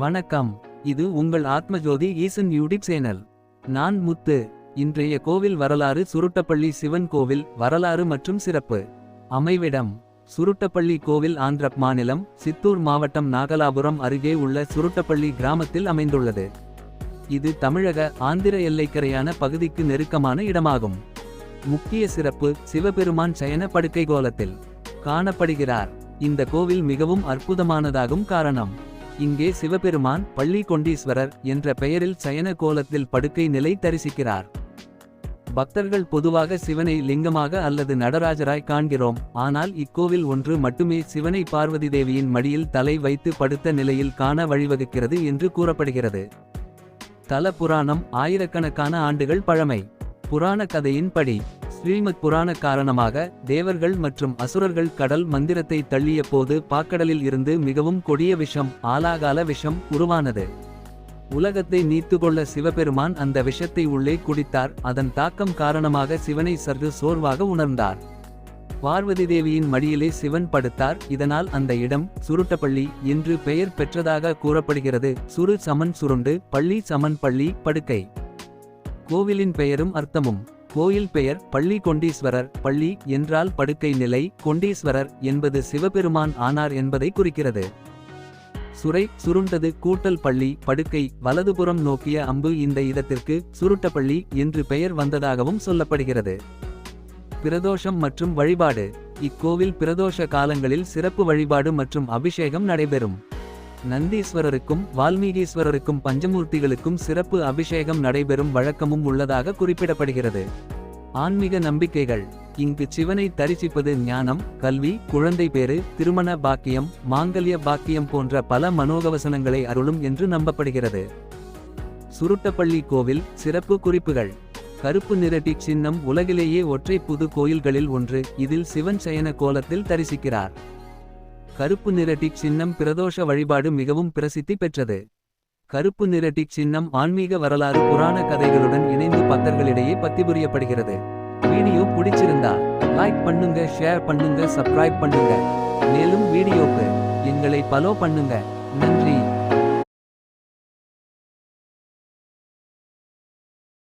வணக்கம். இது உங்கள் ஆத்மஜோதி ஈசன் யூடியூப் சேனல். நான் முத்து. இன்றைய கோவில் வரலாறு சுருட்டப்பள்ளி சிவன் கோவில் வரலாறு மற்றும் சிறப்பு. அமைவிடம். சுருட்டப்பள்ளி கோவில் ஆந்திர மாநிலம் சித்தூர் மாவட்டம் நாகலாபுரம் அருகே உள்ள சுருட்டப்பள்ளி கிராமத்தில் அமைந்துள்ளது. இது தமிழக ஆந்திர எல்லைக்கரையான பகுதிக்கு நெருக்கமான இடமாகும். முக்கிய சிறப்பு சிவபெருமான் சயன படுக்கை கோலத்தில். காணப்படுகிறார். இந்த கோவில் மிகவும் அற்புதமானதாகும் காரணம். இங்கே சிவபெருமான் பள்ளி கொண்டீஸ்வரர் என்ற பெயரில் சயன கோலத்தில் படுக்கை நிலை தரிசிக்கிறார். பக்தர்கள் பொதுவாக சிவனை லிங்கமாக அல்லது நடராஜராய் காண்கிறோம். ஆனால் இக்கோவில் ஒன்று மட்டுமே சிவனை பார்வதி தேவியின் மடியில் தலை வைத்து படுத்த நிலையில் காண வழிவகுக்கிறது என்று கூறப்படுகிறது. தல புராணம் ஆயிரக்கணக்கான ஆண்டுகள் பழமை. புராண கதையின்படி ஸ்ரீமத் புராண காரணமாக தேவர்கள் மற்றும் அசுரர்கள் கடல் மந்திரத்தை தள்ளிய போது பாக்கடலில் இருந்து மிகவும் கொடிய விஷம் ஆலாகால விஷம் உருவானது. உலகத்தை நீத்துக்கொள்ள சிவபெருமான் அந்த விஷத்தை உள்ளே குடித்தார். அதன் தாக்கம் காரணமாக சிவனை சற்று சோர்வாக உணர்ந்தார். பார்வதி தேவியின் மடியிலே சிவன் படுத்தார். இதனால் அந்த இடம் சுருட்டப்பள்ளி என்று பெயர் பெற்றதாக கூறப்படுகிறது. சுரு சமன் சுருண்டு பள்ளி சமன் பள்ளி படுக்கை. கோவிலின் பெயரும் அர்த்தமும். கோயில் பெயர் பள்ளி கொண்டீஸ்வரர் பள்ளி என்றால் படுக்கை நிலை. கொண்டீஸ்வரர் என்பது சிவபெருமான் ஆனார் என்பதை குறிக்கிறது. சுரை சுருண்டது கூட்டல் பள்ளி. படுக்கை வலதுபுறம் நோக்கிய அம்பு இந்த இடத்திற்கு சுருட்டப்பள்ளி என்று பெயர் வந்ததாகவும் சொல்லப்படுகிறது. பிரதோஷம் மற்றும் வழிபாடு. இக்கோவில் பிரதோஷ காலங்களில் சிறப்பு வழிபாடு மற்றும் அபிஷேகம் நடைபெறும். நந்தீஸ்வரருக்கும் வால்மீகீஸ்வரருக்கும் பஞ்சமூர்த்திகளுக்கும் சிறப்பு அபிஷேகம் நடைபெறும் வழக்கமும் உள்ளதாக குறிப்பிடப்படுகிறது. ஆன்மீக நம்பிக்கைகள். இங்கு சிவனை தரிசிப்பது ஞானம் கல்வி குழந்தை பேறு திருமண பாக்கியம் மாங்கல்ய பாக்கியம் போன்ற பல மனோகவசனங்களை அருளும் என்று நம்பப்படுகிறது. சுருட்டப்பள்ளி கோவில் சிறப்பு குறிப்புகள். கருப்பு நிறட்டி சின்னம் உலகிலேயே ஒற்றை புது கோயில்களில் ஒன்று இதில் சிவன் சயன கோலத்தில் தரிசிக்கிறார். கருப்பு நிறட்டி சின்னம் பிரதோஷ வழிபாடு மிகவும் பிரசித்தி பெற்றது. கருப்பு நிறட்டி சின்னம் ஆன்மீக வரலாறு புராண கதைகளுடன் இணைந்து பக்தர்களிடையே பத்தி புரியப்படுகிறது வீடியோ பிடிச்சிருந்தா லைக் பண்ணுங்க ஷேர் பண்ணுங்க சப்ஸ்கிரைப் பண்ணுங்க. மேலும் வீடியோக்கு எங்களை ஃபாலோ பண்ணுங்க. நன்றி.